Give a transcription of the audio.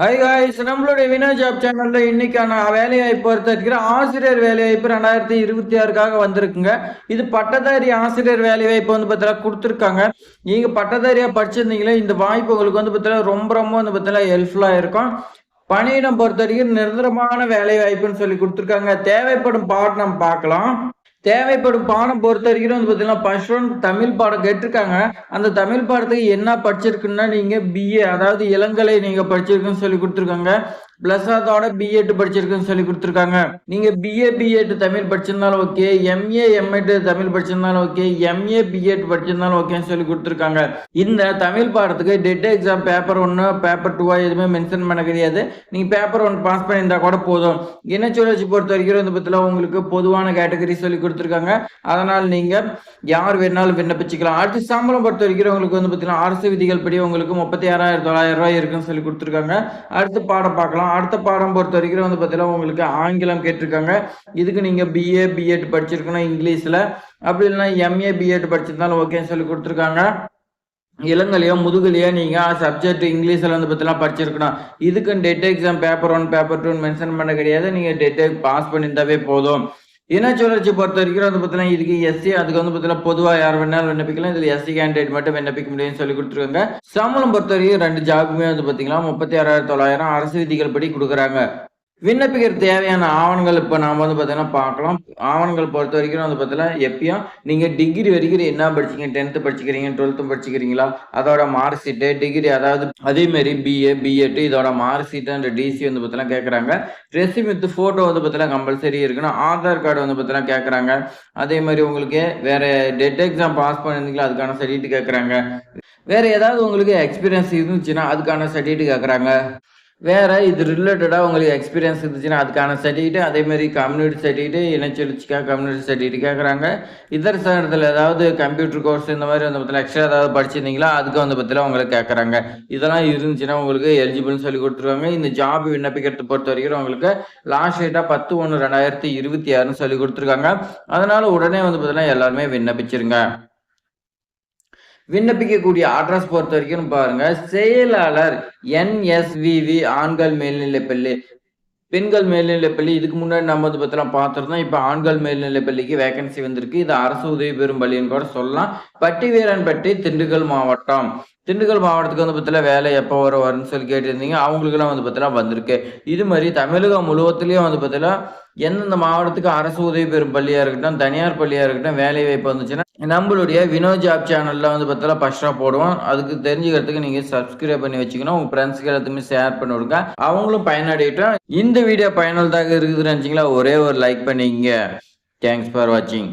High guys நம்மளுடைய வினா job சேனல்ல இன்னைக்கான வேலைவாய்ப்பு பொறுத்த இருக்கிற ஆசிரியர் வேலைவாய்ப்பு ரெண்டாயிரத்தி இருபத்தி ஆறுக்காக வந்திருக்குங்க. இது பட்டதாரி ஆசிரியர் வேலைவாய்ப்பு வந்து பார்த்தீங்கன்னா கொடுத்துருக்காங்க. நீங்க பட்டதாரியா படிச்சிருந்தீங்களே இந்த வாய்ப்பு உங்களுக்கு வந்து பார்த்தீங்கன்னா ரொம்ப ரொம்ப வந்து பார்த்தீங்கன்னா ஹெல்ப்ஃபுல்லா இருக்கும். பணியிடம் பொறுத்த வரைக்கும் நிரந்தரமான வேலை வாய்ப்புன்னு சொல்லி கொடுத்துருக்காங்க. தேவைப்படும் பாடம் நம்ம பார்க்கலாம். தேவைப்படும் பாடம் பொறுத்த வரைக்கும் வந்து பார்த்தீங்கன்னா ஃபர்ஸ்ட் ஒன் தமிழ் பாடம் கேட்டிருக்காங்க. அந்த தமிழ் பாடத்துக்கு என்ன படிச்சிருக்குன்னா நீங்க பிஏ அதாவது இளங்கலை நீங்க படிச்சிருக்குன்னு சொல்லி கொடுத்துருக்காங்க. பிளஸ் அதோட பிஎட் படிச்சிருக்குன்னு சொல்லி கொடுத்துருக்காங்க. நீங்க பிஏ பிஎட் தமிழ் படிச்சிருந்தாலும் ஓகே எம்ஏ எம்எட் தமிழ் படிச்சிருந்தாலும் ஓகே எம்ஏ பிஎட் படிச்சிருந்தாலும் ஓகேன்னு சொல்லி கொடுத்துருக்காங்க. இந்த தமிழ் பாடத்துக்கு டெட் எக்ஸாம் பேப்பர் ஒன்று பேப்பர் டூவா எதுவுமே மென்ஷன் பண்ண கிடையாது. நீங்க பேப்பர் ஒன் பாஸ் பண்ணியிருந்தா கூட போதும். இனச்சுழற்சி பொறுத்த வரைக்கும் வந்து பார்த்தீங்கன்னா உங்களுக்கு பொதுவான கேட்டகரி சொல்லி கொடுத்துருக்காங்க. அதனால் நீங்க யார் வேணாலும் விண்ணப்பிச்சுக்கலாம். அடுத்து சம்பளம் பொறுத்த வரைக்கும் உங்களுக்கு வந்து பார்த்தீங்கன்னா அரசு விதிகள் படி உங்களுக்கு முப்பத்தி ஆறாயிரத்தி தொள்ளாயிரம் ரூபாய் இருக்குன்னு சொல்லி கொடுத்துருக்காங்க. அடுத்து பாடம் பார்க்கலாம். அடுத்த பாடம் பொறுத்த வரைக்கும் வந்து பார்த்தீங்கன்னா உங்களுக்கு ஆங்கிலம் கேட்டிருக்காங்க. இதுக்கு நீங்கள் பிஏ பிஎட் படிச்சிருக்கணும் இங்கிலீஷில். அப்படி இல்லைன்னா எம்ஏ பிஎட் படிச்சிருந்தாலும் ஓகேன்னு சொல்லி கொடுத்துருக்காங்க. இளங்கலையோ முதுகலையோ நீங்கள் சப்ஜெக்ட் இங்கிலீஷில் வந்து பத்திலாம் படிச்சிருக்கணும். இதுக்கு TET exam paper one paper two mention பண்ண கிடையாது. நீங்கள் டெட் பாஸ் பண்ணியிருந்தாவே போதும். இனச்சுழற்சி பொறுத்த வரைக்கும் வந்து பார்த்தீங்கன்னா இதுக்கு எஸ்சி அதுக்கு வந்து பார்த்தீங்கன்னா பொதுவாக யார் வேணாலும் விண்ணப்பிக்கலாம். இதில் எஸ்சி கேண்டிடேட் மட்டும் விண்ணப்பிக்க முடியும்னு சொல்லி கொடுத்துருக்காங்க. சம்பளம் பொறுத்த வரைக்கும் ரெண்டு ஜாபுமே வந்து பார்த்தீங்கன்னா முப்பத்தி ஆறாயிரத்தி தொள்ளாயிரம் அரசு விதிகள் படி கொடுக்குறாங்க. விண்ணப்பிக்கிற தேவையான ஆவணங்கள் இப்போ நாம் வந்து பார்த்தீங்கன்னா பார்க்கலாம். ஆவணங்கள் பொறுத்த வரைக்கும் வந்து பார்த்தீங்கன்னா எப்பயும் நீங்கள் டிகிரி வரைக்கும் என்ன படிச்சிங்க டென்த்து படிச்சுக்கிறீங்க டுவெல்த்து படிச்சுக்கிறீங்களா? அதோட மார்க் ஷீட்டு டிகிரி அதாவது அதேமாரி பிஏ பிஎட் இதோட மார்க் ஷீட்டு அந்த டிசி வந்து பார்த்தீங்கன்னா கேட்குறாங்க ரெசிம் வித் ஃபோட்டோ வந்து பார்த்தீங்கன்னா கம்பல்சரி இருக்கணும். ஆதார் கார்டு வந்து பார்த்தீங்கன்னா கேட்குறாங்க அதே மாதிரி உங்களுக்கு வேற டெட் எக்ஸாம் பாஸ் பண்ணியிருந்தீங்களா அதுக்கான சர்டிஃபிகேட் கேட்குறாங்க வேற ஏதாவது உங்களுக்கு எக்ஸ்பீரியன்ஸ் இருந்துச்சுன்னா அதுக்கான சர்டிஃபிகேட் கேட்குறாங்க வேற இது ரிலேட்டடாக உங்களுக்கு எக்ஸ்பீரியன்ஸ் இருந்துச்சுன்னா அதுக்கான சர்டிஃபிகேட் அதே மாதிரி கம்யூனிட்டி சர்டிஃபிகேட் இணைச்சொலிச்சிக்கா கம்யூனிட்டி சர்டிஃபிகேட் கேட்குறாங்க இதர் சாரத்தில் ஏதாவது கம்ப்யூட்டர் கோர்ஸ் இந்த மாதிரி வந்து பார்த்தீங்கன்னா எக்ஸ்ட்ரா ஏதாவது படிச்சிருந்தீங்களா? அதுக்கு வந்து பார்த்தீங்கன்னா உங்களுக்கு கேட்குறாங்க இதெல்லாம் இருந்துச்சுன்னா உங்களுக்கு எலிஜிபிள்னு சொல்லி கொடுத்துருவாங்க. இந்த ஜாப் விண்ணப்பிக்கிறத பொறுத்த வரைக்கும் உங்களுக்கு லாஸ்ட் டேட்டாக பத்து ஒன்று ரெண்டாயிரத்தி இருபத்தி ஆறுன்னு சொல்லி கொடுத்துருக்காங்க. அதனால உடனே வந்து பார்த்தீங்கன்னா எல்லாருமே விண்ணப்பிச்சிருங்க. விண்ணப்பிக்கக்கூடிய அட்ரஸ் பொறுத்த வரைக்கும் பாருங்க. செயலாளர் என்எஸ்விவி ஆண்கள் மேல்நிலைப்பள்ளி பெண்கள் மேல்நிலைப்பள்ளி இதுக்கு முன்னாடி நம்ம வந்து பத்திலாம் பார்த்துருந்தோம். இப்போ ஆண்கள் மேல்நிலைப்பள்ளிக்கு வேகன்சி வந்திருக்கு. இது அரசு உதவி பெறும் பள்ளின்னு கூட சொல்லலாம். பட்டிவீரன்பட்டி திண்டுக்கல் மாவட்டம். திண்டுக்கல் மாவட்டத்துக்கு வந்து பத்தில வேலை எப்போ வரும் வரும்னு சொல்லி கேட்டிருந்தீங்க. அவங்களுக்குலாம் வந்து பார்த்தீங்கன்னா வந்திருக்கு. இது மாதிரி தமிழகம் முழுவதுலேயும் வந்து பார்த்தீங்கன்னா எந்தெந்த மாவட்டத்துக்கு அரசு உதவி பெறும் பள்ளியாக இருக்கட்டும் தனியார் பள்ளியாக இருக்கட்டும் வேலை வாய்ப்பு வந்துச்சுன்னா நம்மளுடைய வினோ ஜாப் சேனலில் வந்து பார்த்தா ஃபஸ்ட்டாக போடுவோம். அதுக்கு தெரிஞ்சுக்கிறதுக்கு நீங்கள் சப்ஸ்கிரைப் பண்ணி வச்சுக்கணும். உங்கள் ஃப்ரெண்ட்ஸ்க்கு எல்லாத்துமே ஷேர் பண்ணி விடுங்க. அவங்களும் பயனடையட்டும். இந்த வீடியோ பயனுள்ளதாக இருக்குதுன்னு நினச்சிங்களா ஒரே ஒரு லைக் பண்ணிங்க தேங்க்ஸ் ஃபார் வாட்சிங்